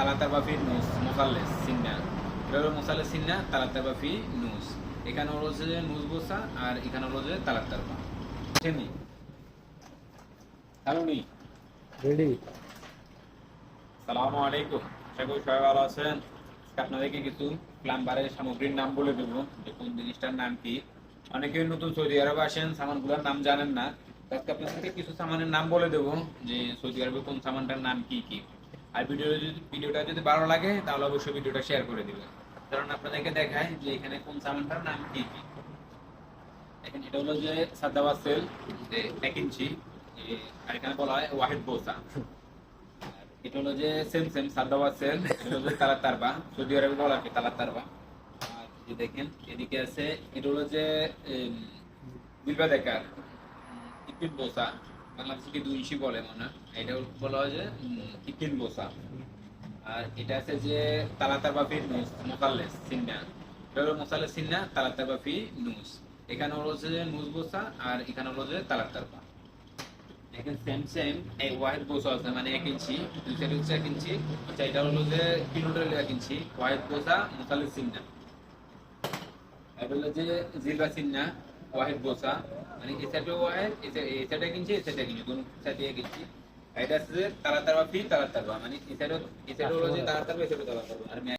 তালাতার বাফি নুস মোসাল্লেস সিন্না। এটা হলো মোসাল্লেস সিন্না তালাতার বাফি নুস। এখানে হলো যে নুস বোসা আর এখানে হলো যে তালাতার বা সেমি হ্যালো নি? রেডি। সালামু আলাইকুম। আশা করি সবাই ভালো আছেন। আপনাদেরকে কিছু প্লাম্বারের সামগ্রীর নাম বলে দেবো। যে কোন জিনিসটার নাম কি? অনেকে নতুন সৌদি আরবে আসেন সামানগুলোর নাম জানেন না। আজকে আপনাদেরকে কিছু সামানের নাম বলে দেবো। যে সৌদি আরবে কোন সামানটার নাম কি কি? আর ভিডিও ভিডিওটা যদি ভালো লাগে, তাহলে অবশ্যই ভিডিওটা শেয়ার করে দিবেন। কারণ আপনাদেরকে দেখায় যে এখানে কোন সামানটার নাম কি কি। এখন এটা হলো যে সাদাবা সেল যে এক ইঞ্চি আর এখানে বলা হয় ওয়াহিদ বোসা। এটা হলো যে সেম সেম সাদাবা সেল এটা হলো যে তালাত তারবা, সৌদি আরবে বলা হয় তালাত তারবা। আর যে দেখেন, এদিকে আছে, এটা হলো যে বিলবা দেখার ইকিন বোসা। বাংলাদেশে কি দুই ইঞ্চি বলে মনে হয়। এটা বলা হয় যে ইকিন বোসা আর এটা আছে যে, তালাতার বাফি নুস সিন্না। এটা হলো মোসাল্লেস সিন্না, তালাতার বাফি নুস। এখানে হলো যে নুস বোসা আর এখানে হলো যে তালাতার বা দেখেন সেম সেম এই ওয়াহিদ বোসা আছে মানে এক ইঞ্চি, দুই সাইড হচ্ছে এক ইঞ্চি। আচ্ছা এটা হলো যে কিলোটার এক ইঞ্চি, ওয়াহিদ বোসা মোসাল্লেস সিন্না। এটা হলো যে জিলবা সিন্না ওয়াহিদ বোসা মানে এ সাইডে ওয়াহিদ এ এক ইঞ্চি এই সাইডে এক ইঞ্চি সাইডে এক এটা আছে তারা বা ফি তারা তারা মানে এই সাইডে এই সাইডে হলো যে তারা বা এই সাইডে তারা বা। আর